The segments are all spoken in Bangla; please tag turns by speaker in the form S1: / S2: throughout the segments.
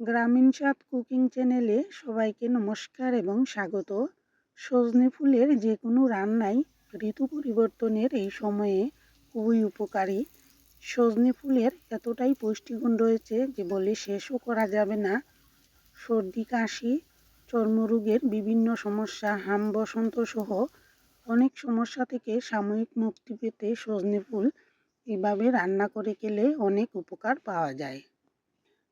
S1: গ্রামীণ স্বাদ কুকিং চ্যানেলে সবাইকে নমস্কার এবং স্বাগত। সজনে ফুলের যে কোনো রান্নাই ঋতু পরিবর্তনের এই সময়ে খুবই উপকারী। সজনে ফুলের এতটাই পুষ্টিগুণ রয়েছে যে বলে শেষও করা যাবে না। সর্দি, কাশি, চর্মরোগের বিভিন্ন সমস্যা, হাম, বসন্ত সহ অনেক সমস্যা থেকে সাময়িক মুক্তি পেতে সজনে ফুল এভাবে রান্না করে খেলে অনেক উপকার পাওয়া যায়।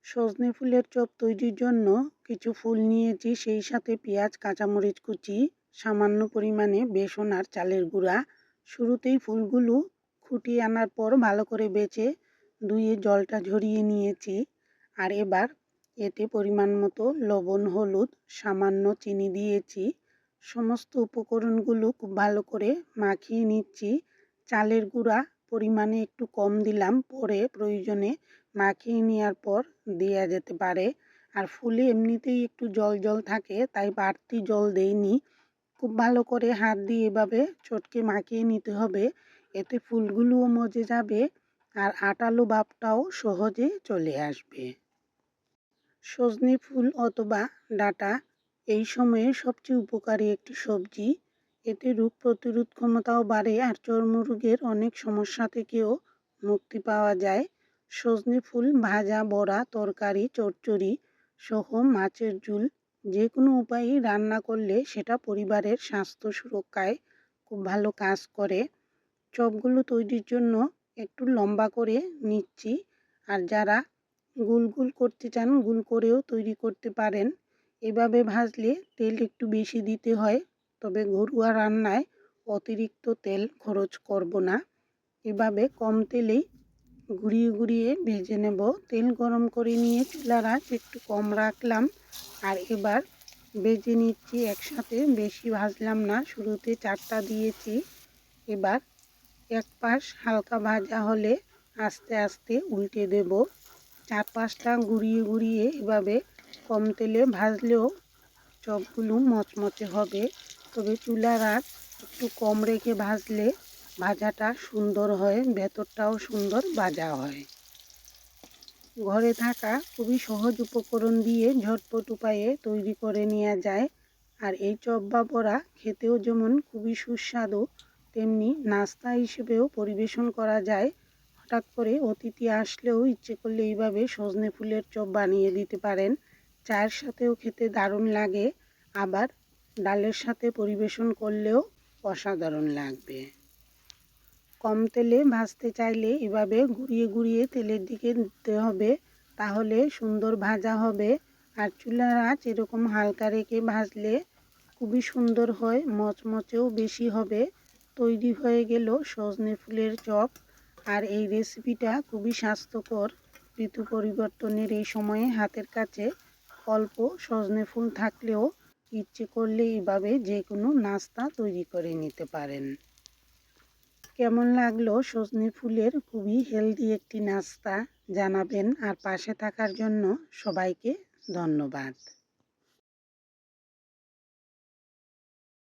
S1: সজনে ফুলের চপ তৈরির জন্য কিছু ফুল নিয়েছি। সেই সাথে পেঁয়াজ, কাঁচামরিচ কুচি, সামান্য পরিমাণে বেসন আর চালের গুঁড়া। শুরুতেই ফুলগুলো খুঁটিয়ে আনার পর ভালো করে বেছে ধুয়ে জলটা ঝরিয়ে নিয়েছি। আর এবার এতে পরিমাণ মতো লবণ, হলুদ, সামান্য চিনি দিয়েছি। সমস্ত উপকরণগুলো খুব ভালো করে মাখিয়ে নিচ্ছি। চালের গুঁড়া পরিমাণে একটু কম দিলাম, পরে প্রয়োজনে মাখিয়ে নেওয়ার পর দেওয়া যেতে পারে। আর ফুলে এমনিতেই একটু জল জল থাকে, তাই বাড়তি জল দেইনি। খুব ভালো করে হাত দিয়ে এভাবে চটকে মাখিয়ে নিতে হবে। এতে ফুলগুলোও মজে যাবে আর আটালো ভাবটাও সহজে চলে আসবে। সজনে ফুল অথবা ডাটা এই সময়ে সবচেয়ে উপকারী একটি সবজি। এতে রোগ প্রতিরোধ ক্ষমতাও বাড়ে আর চর্মরোগের অনেক সমস্যা থেকেও মুক্তি পাওয়া যায়। সজনে ফুল, ভাজা, বড়া, তরকারি, চচ্চড়ি সহ মাছের ঝুল যে কোনো উপায়েই রান্না করলে সেটা পরিবারের স্বাস্থ্য সুরক্ষায় খুব ভালো কাজ করে। চপগুলো তৈরির জন্য একটু লম্বা করে নিচ্ছি আর যারা গুল গুল করতে চান গুল করেও তৈরি করতে পারেন। এভাবে ভাজলে তেল একটু বেশি দিতে হয়। তবে ঘরোয়া রান্নায় অতিরিক্ত তেল খরচ করব না। এভাবে কম তেলেই ঘুরিয়ে ঘুরিয়ে ভেজে নেব। তেল গরম করে নিয়ে চুলার আঁচ একটু কম রাখলাম। আর এবার ভেজে নিচ্ছি একসাথে। বেশি ভাজলাম না, শুরুতে চারটা দিয়েছি। এবার এক পাশ হালকা ভাজা হলে আস্তে আস্তে উল্টে দেব। চার পাঁচটা ঘুরিয়ে ঘুরিয়ে এভাবে কম তেলে ভাজলেও চপগুলো মচমচে হবে। তবে চুলার আঁচ একটু কম রেখে ভাজলে ভাজাটা সুন্দর হয়, ভেতরটাও সুন্দর ভাজা হয়। ঘরে থাকা খুবই সহজ উপকরণ দিয়ে ঝটপট উপায়ে তৈরি করে নেওয়া যায়। আর এই চপ বা বড়া খেতেও যেমন খুবই সুস্বাদু, তেমনি নাস্তা হিসেবেও পরিবেশন করা যায়। হঠাৎ করে অতিথি আসলেও ইচ্ছে করলে এইভাবে সজনে ফুলের চপ বানিয়ে দিতে পারেন। চায়ের সাথেও খেতে দারুণ লাগে। আবার ডালের সাথে পরিবেশন করলেও অসাধারণ লাগবে। কম তেলে ভাজতে চাইলে এভাবে ঘুরিয়ে ঘুরিয়ে তেলের দিকে দিতে হবে, তাহলে সুন্দর ভাজা হবে। আর চুলার আঁচ এরকম হালকা রেখে ভাজলে খুবই সুন্দর হয়, মচমচেও বেশি হবে। তৈরি হয়ে গেল সজনে ফুলের চপ। আর এই রেসিপিটা খুবই স্বাস্থ্যকর। ঋতু পরিবর্তনের এই সময়ে হাতের কাছে অল্প সজনে ফুল থাকলেও ইচ্ছে করলে এভাবে যে কোনো নাস্তা তৈরি করে নিতে পারেন। কেমন লাগল সজনে ফুলের খুবই হেলদি একটি নাস্তা জানাবেন আর পাশে থাকার জন্য সবাইকে ধন্যবাদ।